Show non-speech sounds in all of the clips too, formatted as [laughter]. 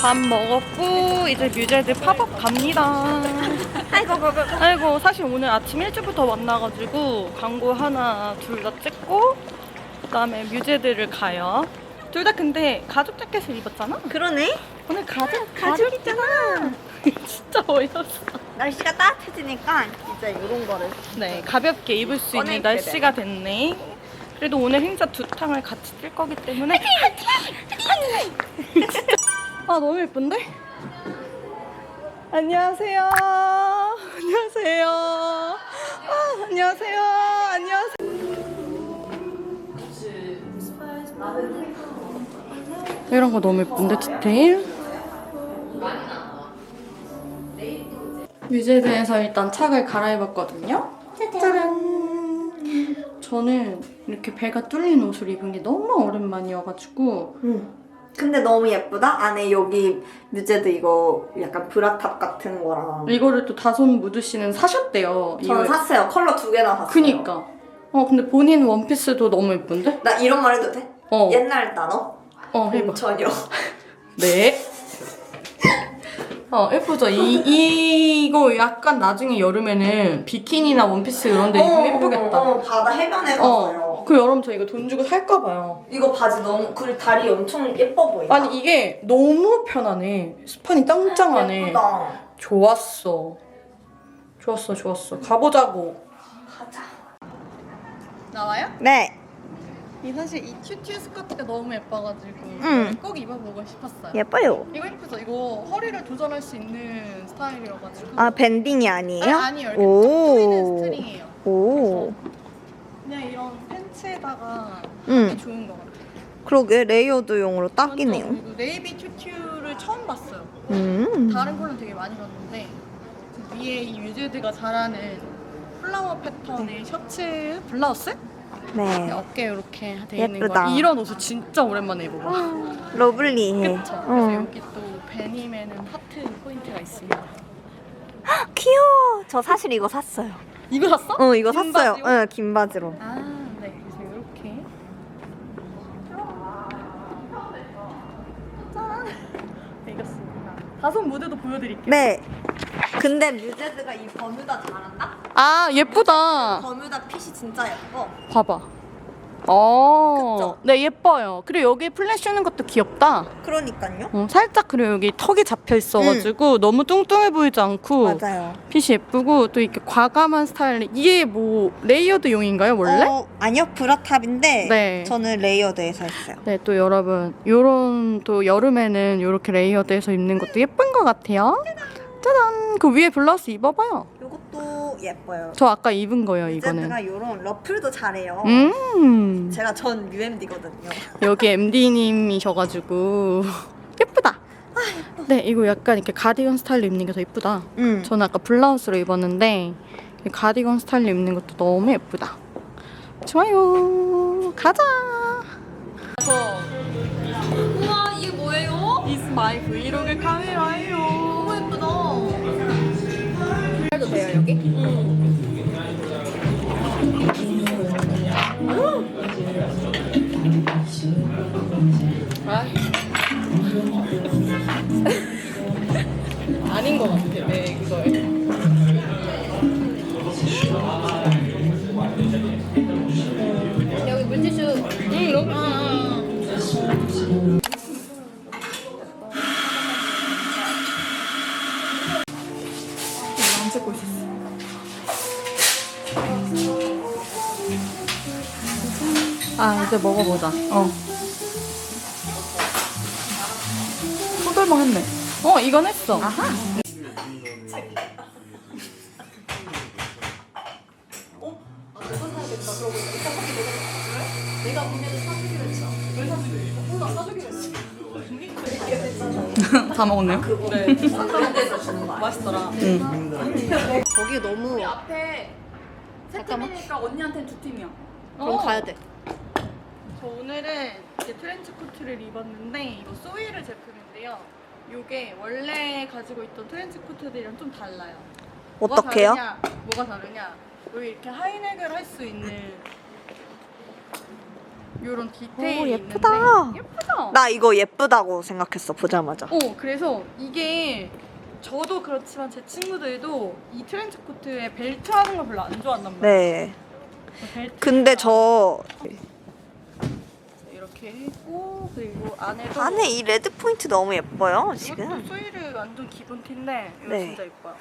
밥 먹었고 이제 뮤제들 팝업 갑니다. 아이고, 아이고, 아이고. 아이고 사실 오늘 아침 일찍부터 만나가지고 광고 하나 둘 다 찍고 그다음에 뮤제들을 가요. 둘 다 근데 가죽 자켓을 입었잖아. 그러네. 오늘 가죽 가죽 있잖아. [laughs] 진짜 어이없어. 날씨가 따뜻해지니까 이제 이런 거를. 네 가볍게 입을 수 있는 꺼내 날씨가 됐네. 그래도 오늘 행사 두 탕을 같이 뛸 거기 때문에 [laughs] 아 너무 예쁜데? 안녕하세요. 안녕하세요. 아, 안녕하세요. 안녕하세요. 이런 거 너무 예쁜데 디테일? 뮤제드에서 일단 착을 갈아입었거든요. 짜란. 저는 이렇게 배가 뚫린 옷을 입은 게 너무 오랜만이어가지고 응. 근데 너무 예쁘다. 안에 여기 뮤제드 이거 약간 브라탑 같은 거랑. 이거를 또 다솜 무드 씨는 사셨대요. 저는 이거- 샀어요. 컬러 두 개나 샀어요. 그니까. 어 근데 본인 원피스도 너무 예쁜데? 나 이런 말 해도 돼? 어. 옛날 단어? 어 해봐. 봄처녀. [laughs] 네. 어 예쁘죠? 이 이거 약간 나중에 여름에는 비키니나 원피스 이런 데 입으면 예쁘겠다. 어, 바다 해변에 가서요. 어. 그 여름 저 이거 돈 주고 살까 봐요. 이거 바지 너무 그리고 다리 엄청 예뻐 보인다. 아니 이게 너무 편하네. 스판이 짱짱하네. 예쁘다. 좋았어. 좋았어, 좋았어. 가보자고. 가자. 나와요? 네. 이 사실 이 튜튜 스커트가 너무 예뻐가지고 응. 꼭 입어보고 싶었어요. 예뻐요. 이거 예쁘죠? 이거 허리를 조절할 수 있는 스타일이어가지고. 아 밴딩이 아니에요? 아니, 아니요. 이렇게 쭉 조이는 스트링이에요. 오. 그 냥 이런 팬츠에다가 응. 하기 좋은 것 같아요. 그러게 레이어드용으로 딱이네요. 네이비 튜튜를 처음 봤어요. 음. 다른 컬러는 되게 많이 봤는데 그 위에 이 유즈드가 잘하는 플라워 패턴의 셔츠 블라우스? 네. 어깨 이렇게 돼 있는 예쁘다. 거 이런 옷을 진짜 오랜만에 입어봐. [gasps] 러블리해. 그쵸? 그래서 응. 여기 또 데님에는 하트 포인트가 있습니다. [gasps] 귀여워. 저 사실 이거 샀어요. 이거 샀어? 어 이거 긴 샀어요. 바지요? 응, 긴 바지로. 아, 네. 그래서 이렇게. 짠! 네, 이겼습니다. 다섯 무대도 보여드릴게요. 네. 근데 뮤제드가 이 버뮤다 잘한다? 아, 예쁘다. 버뮤다 핏이 진짜 예뻐. 봐봐. 어, 그쵸? 네 예뻐요. 그리고 여기 플래시 주는 것도 귀엽다. 그러니까요. 어, 살짝 그리고 여기 턱이 잡혀 있어가지고 너무 뚱뚱해 보이지 않고 맞아요. 핏이 예쁘고 또 이렇게 과감한 스타일. 이게 뭐 레이어드 용인가요 원래? 어, 아니요 브라탑인데 네. 저는 레이어드에서 했어요. 네, 또 여러분, 요런 또 여름에는 요렇게 레이어드해서 입는 것도 예쁜 것 같아요. 짜잔! 그 위에 블라우스 입어봐요. 이것도 예뻐요. 저 아까 입은 거예요, 이거는. 뮤제드가 이런 러플도 잘해요. 음, 제가 전 UMD거든요. 여기 MD님이셔가지고 예쁘다. 네, 이거 약간 이렇게 가디건 스타일로 입는 게 더 예쁘다. 음. 저는 아까 블라우스로 입었는데 이 가디건 스타일로 입는 것도 너무 예쁘다. 좋아요. 가자. 우와 이게 뭐예요? This my 브이로그 카메라예 돼요 여기? [laughs] 아닌 것 같아. 네, 그거에. 안 찍고 있었어. 아, 이제 먹어보자. 어. 소돌망 했네. 어, 이건 했어. 아하. [laughs] [laughs] 다 먹었네요. 네. [laughs] 맛있더라. 저기 너무 앞에 세 팀이니까 언니한테는 두 팀이야. 그럼 가야 돼. 저 오늘은 이제 트렌치 코트를 입었는데 이거 소이르 제품인데요. 이게 원래 가지고 있던 트렌치 코트들이랑 좀 달라요. 뭐가 어떻게요? 다르냐? 뭐가 다르냐? 여기 이렇게 하이넥을 할 수 있는 이런 디테일이 오, 있는데 예쁘다. 예쁘다. 나 이거 예쁘다고 생각했어 보자마자. 어 그래서 이게 저도 그렇지만 제 친구들도 이 트렌치 코트에 벨트 하는 걸 별로 안 좋아한단 말이에요. 네. 벨트 근데 저 이렇게 했고 그리고 안에도 안에 이 레드 포인트 너무 예뻐요 이것도 지금. 소일을 완전 기본 티인데 이거 네. 진짜 예뻐요.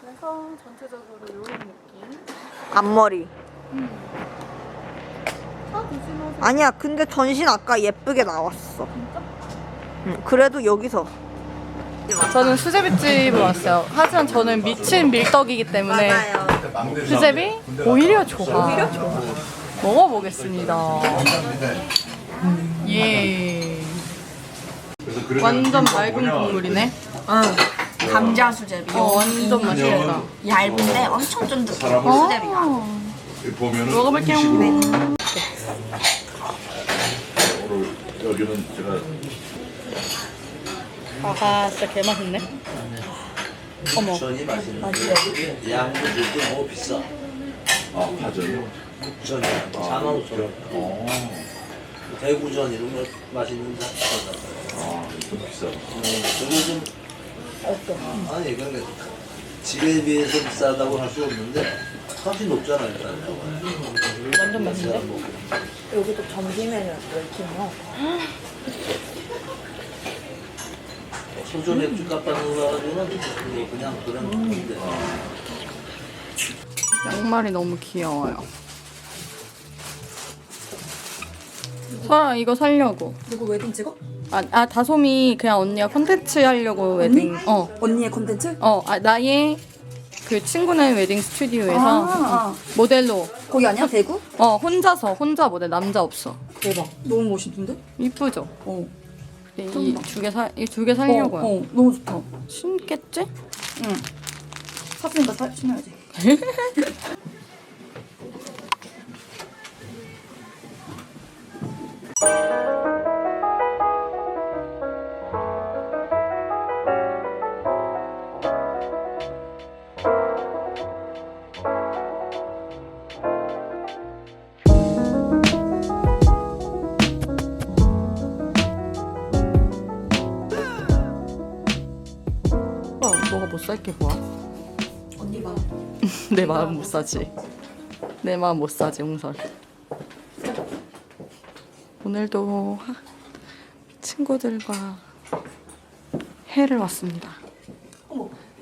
그래서 전체적으로 이런 느낌. 앞머리. 다 조심하세요. 아니야 근데 전신 아까 예쁘게 나왔어. 진짜? 응, 그래도 여기서 저는 수제비집을 왔어요. 하지만 저는 미친 밀떡이기 때문에 수제비 오히려 좋아. 오히려 좋아. 먹어보겠습니다. 예. 완전 맑은 국물이네. 감자 수제비. 어, 완전 맛있겠다. 얇은데 엄청 쫀득해. 수제비가. 어. 보면은 먹어볼게요. 음식으로 오늘 여기는 제가 아, 진짜 개맛있네. 어머. 전이 맛있는데 양도 줄도 너무 비싸. 아 파전이요. 전이 4만 5천 원. 어, 대구전 이런 거 맛있는데 비싸다. 아좀 비싸. 음, 저기 좀 아니 그러니까 집에 비해서 비싸다고 할 수 없는데 값이 높잖아 일단. 완전 맛있는데? 여기도 점심 메뉴 웰킹이 요. 소주 맥주 값 받는 거 가지고는 이거 그냥 그런 건데. 양말이 너무 귀여워요. 설아 이거 살려고. 누구 웨딩 찍어? 아, 아 다솜이 그냥 언니가 컨텐츠 하려고 웨딩. 어. 언니의 컨텐츠? 어, 아, 나의 그 친구네 웨딩 스튜디오에서 아, 모델로 거기 아니야? 대구? 어 혼자서 혼자 모델 남자 없어. 대박. 너무 멋있는데? 이쁘죠? 어. 이 두 개 사 이 두개 살려고요. 어, 어, 너무 좋다. 신겠지? 응. 샀으니까 사, 신어야지. [laughs] 살게 뭐야? 언니 봐. [laughs] 내 마음 못 사지. 내 마음 못 사지, 홍설. 오늘도 하- 친구들과 해를 왔습니다.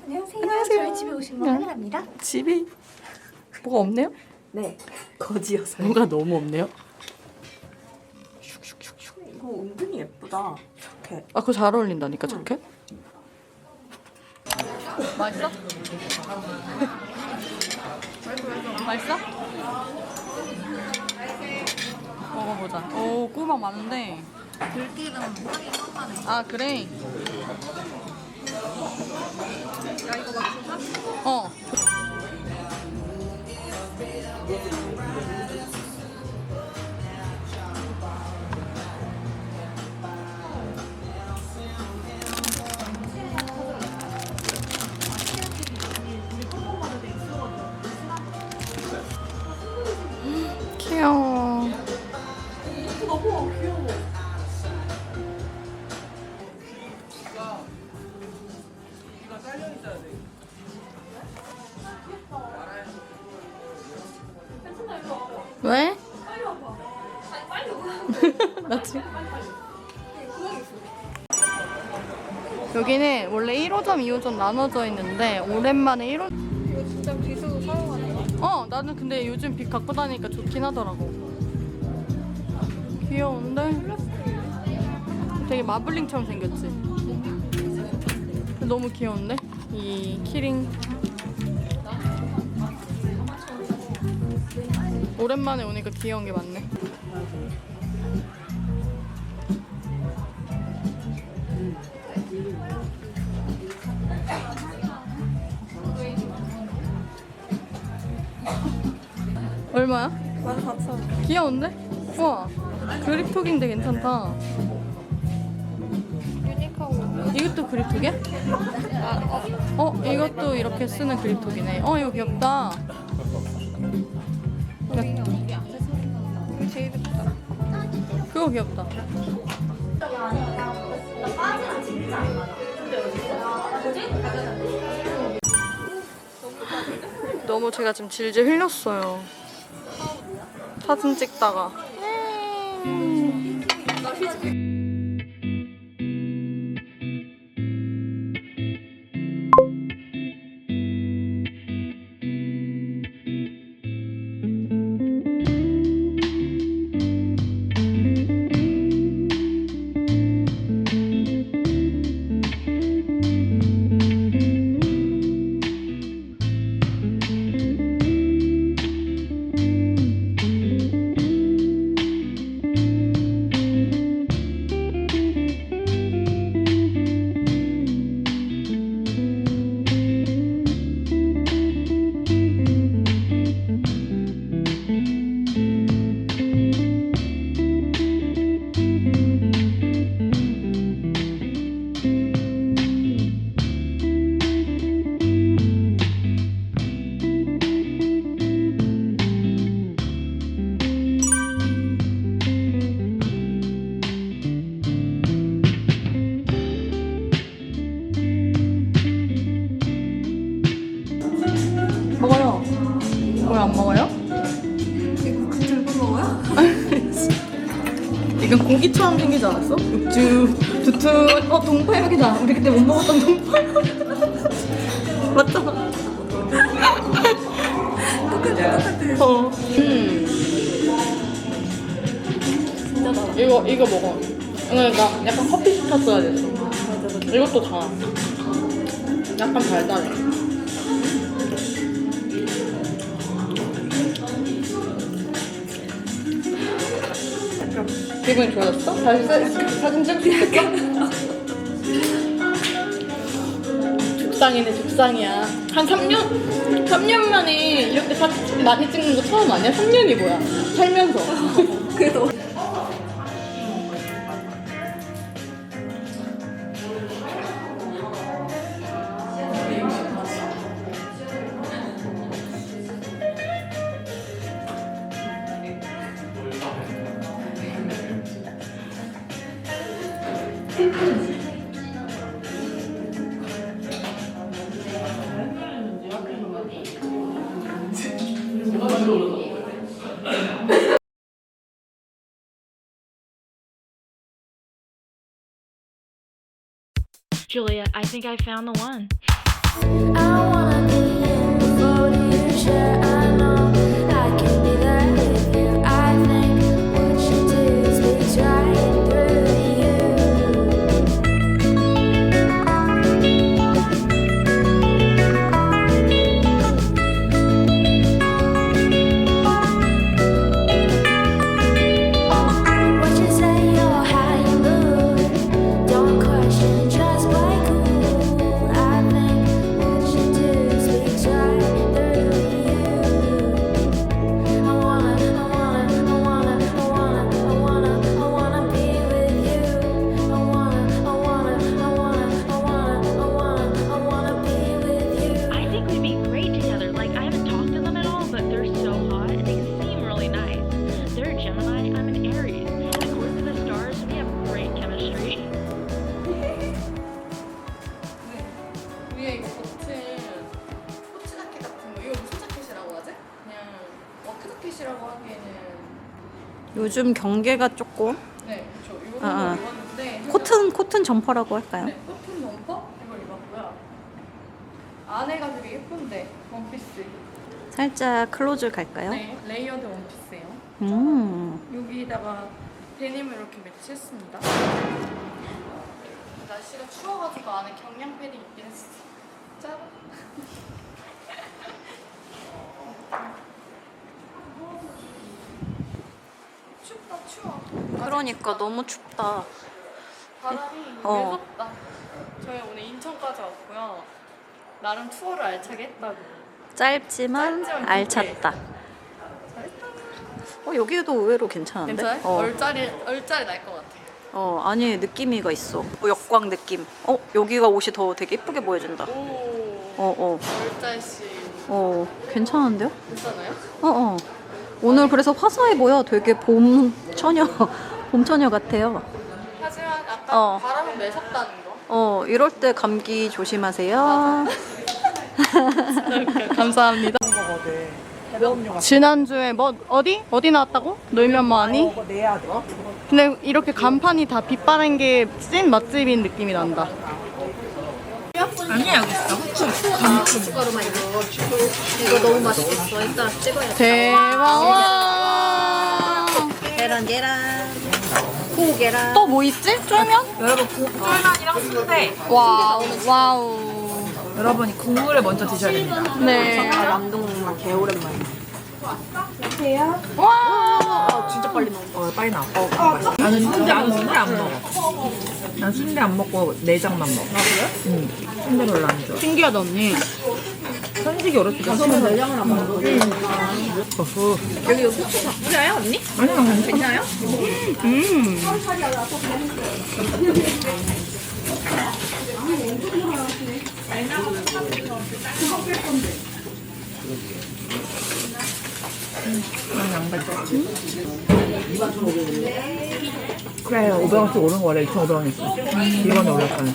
안녕하세요. 안녕하세요. 저희 집에 오신 거 네. 환영합니다. 집이 뭐가 없네요? 네. 거지여서. 뭐가 너무 없네요. 이거 은근히 예쁘다. 이렇게. 아, 그거 잘 어울린다니까, 자켓? 맛있어? 맛있어? 먹어보자. 오, 꼬막 많은데. 들기름. 아, 그래? 야 이거 맞춰? 어. 귀 왜? 맞지? [laughs] 여기는 원래 1호점, 2호점 나눠져 있는데 오랜만에 1호 이거 진짜 비수도 사용하는 거? 어, 나는 근데 요즘 빗 갖고 다니니까 좋긴 하더라고. 귀여운데? 되게 마블링처럼 생겼지? 너무 귀여운데? 이 키링 오랜만에 오니까 귀여운 게 많네. 얼마야? 14,000원. 귀여운데? 우와. 그립톡인데 괜찮다. 이것도 그립톡이야? 어, 이것도 이렇게 쓰는 그립톡이네. 어, 이거 귀엽다. 이거 제일 예쁘다. 그거 귀엽다. 너무 제가 지금 질질 흘렸어요. 사진 찍다가. 먹 왜 안 먹어요? [laughs] 이건 고기처럼 생기지 않았어? 육즙, 두툼. 어, 동파육이다. 우리 그때 못 먹었던 동파육. [laughs] 맞잖아. 어. 음. 이거, 이거 먹어. 그러니까 약간 커피 시켰어야 됐어. 이것도 다. 약간 달달해. 기분이 좋아졌어? 다시 사- 사진 찍을 수 있겠어? 죽상이네 죽상이야 한 3년? 3년 만에 이렇게 사진 많이 찍는 거 처음 아니야? 3년이 뭐야 살면서 그래도 Julia, I think I found the one. I wanna be in the. I know I can 요즘 경계가 조금 네 그렇죠 이거 아, 아. 입었는데 코튼 코튼 점퍼라고 할까요? 네, 코튼 점퍼 이걸 입었고요 안에가 되게 예쁜데 원피스 살짝 클로즈 갈까요? 네 레이어드 원피스예요 음. 여기다가 데님을 이렇게 매치했습니다. 날씨가 추워가지고 안에 경량 패딩 입긴 했어. 짠. 춥다 추워. 그러니까 너무 춥다. 바람이 어. 무섭다. 저희 오늘 인천까지 왔고요. 나름 투어를 알차게 했다고. 짧지만 짧지만 알찼다. 어 여기도 의외로 괜찮은데? 괜찮아요? 어. 얼짜리 얼짜리 날 것 같아. 어 아니 느낌이가 있어. 어, 역광 느낌. 어 여기가 옷이 더 되게 예쁘게 보여준다. 오. 어 어. 얼짤씨 어 괜찮은데요? 괜찮아요? 어 어. 오늘 그래서 화사해 보여. 되게 봄 처녀 봄처녀 같아요. 하지만 약간 어. 바람은 매섭다는 거. 어, 이럴 때 감기 조심하세요. [laughs] 감사합니다. 지난주에 뭐 어디 어디 나왔다고? 놀면 뭐하니? 내야 돼. 근데 이렇게 간판이 다 빛바랜 게 찐 맛집인 느낌이 난다. 아니야 여기 있어. 후추. 이거 너무 맛있겠어. 일단 찍어야 대박. 와. 계란, 계란. 코 계란. 또 뭐 있지? 쫄면? 여러분 쫄면이랑 순대. 와우. 와우. 여러분이 국물을 먼저 드셔야 됩니다. 네. 남동만 개 오랜만에. 와. 진짜 빨리 나온다. 어 빨리 나와. 어, 나는 순대 나는 순대 안 먹어. 난 순대 안 먹고 내장만 먹어. 아 그래? 응. 순대 별로 안 좋아. 신기하다 언니. 현식이 어렸을 때 순대 내장을 안 먹어. 응. 어후. 여기 후추 다 뿌려요 언니? 아니야 괜찮아. 괜찮아요? 음. 난 양배추. 그래 500원씩 오른 거 원래 2,500원 있어. 이번에 올랐다는.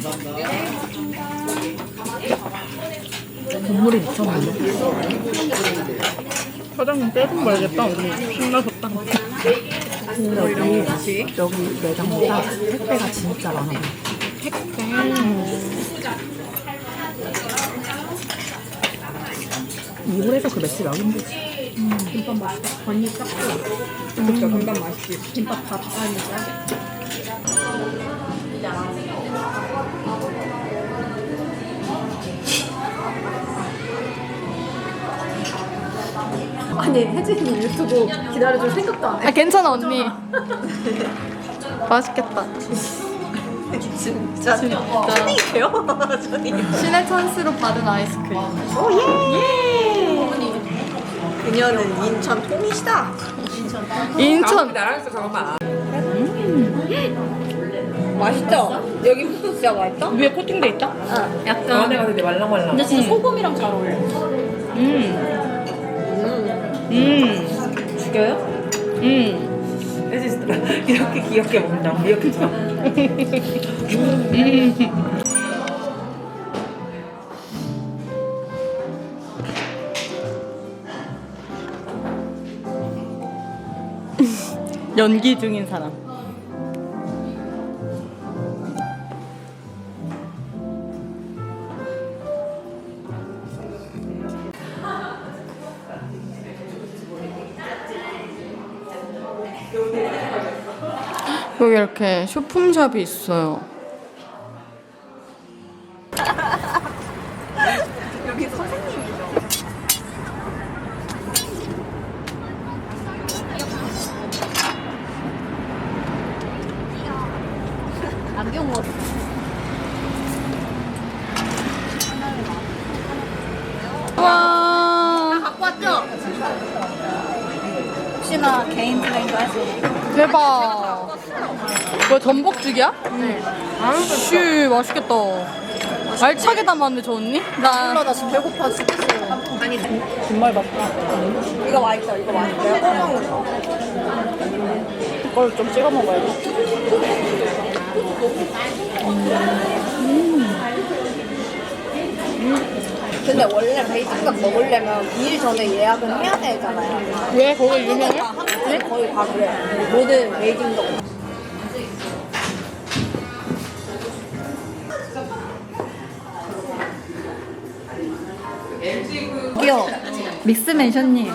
국물이 미쳤는데. 사장님 떼돈 벌겠다 언니. 신나셨다. 여기 여기 매장보다 택배가 진짜 많아. 택배. 이홀에서 그 며칠 나오면 되지. 김밥 맛있다. 건이 작고. 그쵸, 김밥 맛있지. 김밥 밥 하니까. 아니, 혜진이 유튜브 기다려줄 생각도 안 해. 아 괜찮아 언니. [laughs] 맛있겠다. 진짜. 션이. [laughs] 신의 찬스로 받은 아이스크림. 그녀는 인천 통이시다. 인천. 나랑서 잠깐만. 맛있죠? 여기 후도 진짜 맛있다? 위에 코팅돼 있다? 약간. 안에가 되게 말랑말랑. 근데 진짜 소금이랑 잘 어울려. 음. 음. 죽여요? 음. 혜진 [laughs] 이렇게 귀엽게 먹는다. 이렇게 좀. [laughs] 연기 중인 사람. 여기 이렇게 쇼품샵이 있어요. 안경 먹 와 갖고 왔죠? 혹시나 개인 플레이도 할수 대박. 뭐 전복죽이야? 네. 씨 맛있겠다. 알차게 담았네 저 언니. 나 몰라, 나 지금 배고파 죽겠어. 아니, 정말 맛있다. 이거 맛있어, 이거 맛있어. 내가 꺼먹는 거. 이걸 좀 찍어 먹어야지. 근데 원래 베이징닭 먹으려면 2일 전에 예약은 해야 되잖아요. 왜 거기 유명해? 한국은 거의 다 그래. 모든 베이징닭. 믹스맨션님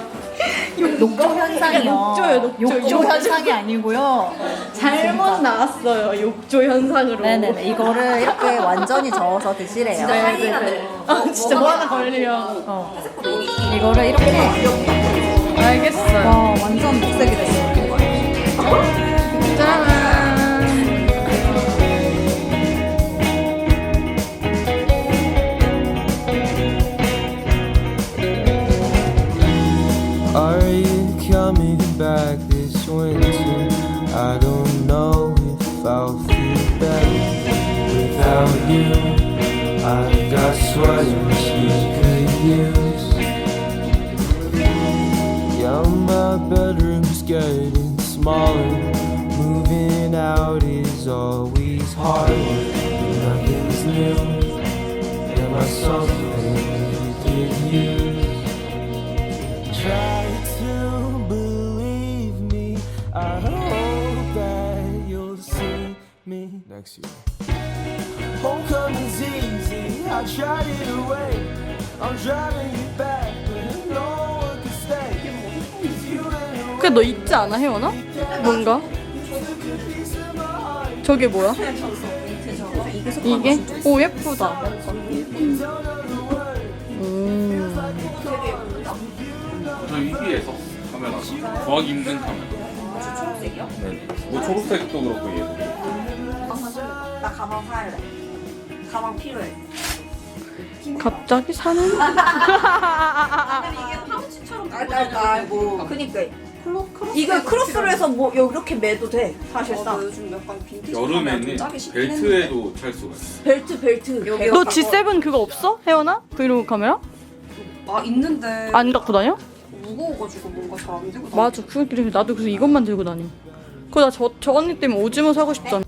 녹조 현상이요 녹조요, 녹조. 욕조 현상이 아니고요 잘못 나왔어요. 욕조 현상으로. 네네네 이거를 이렇게 완전히 저어서 드시래요 네네네. 아 진짜 뭐 하나 걸리면. 어. 이거를 이렇게 알겠어요. 와 완전 녹색이 됐어 next year. Homecoming's easy. I tried it away. I'm driving you back, but no one can stay. 'Cause you ain't 그게 너 있지 않아 혜원아? 뭔가? 저게 뭐야? 이게? 오 예쁘다. 구하기 힘든 카메라. 초록색이요? 네. 뭐 초록색도 그렇고 얘도. 나 가방 사야 돼. 가방 필요해. 갑자기 사는? [laughs] 이게 파우치처럼 알알알 뭐. 그니까. 이거 크로스로 해서 뭐 이렇게 매도 돼 사실상. 요즘 약간 빈티지 여름에는 벨트에도 찰 수가 있어. 벨트 벨트. 너 G7 그거 없어? 혜원아? 브이로그 카메라? 아 있는데 안 갖고 다녀? 무거워가지고 뭔가 잘 안 들고 다녀. 맞아. 그 그래 나도 그래서 이것만 들고 다녀. 그거 나 저 저 언니 때문에 오징어 사고 싶잖아.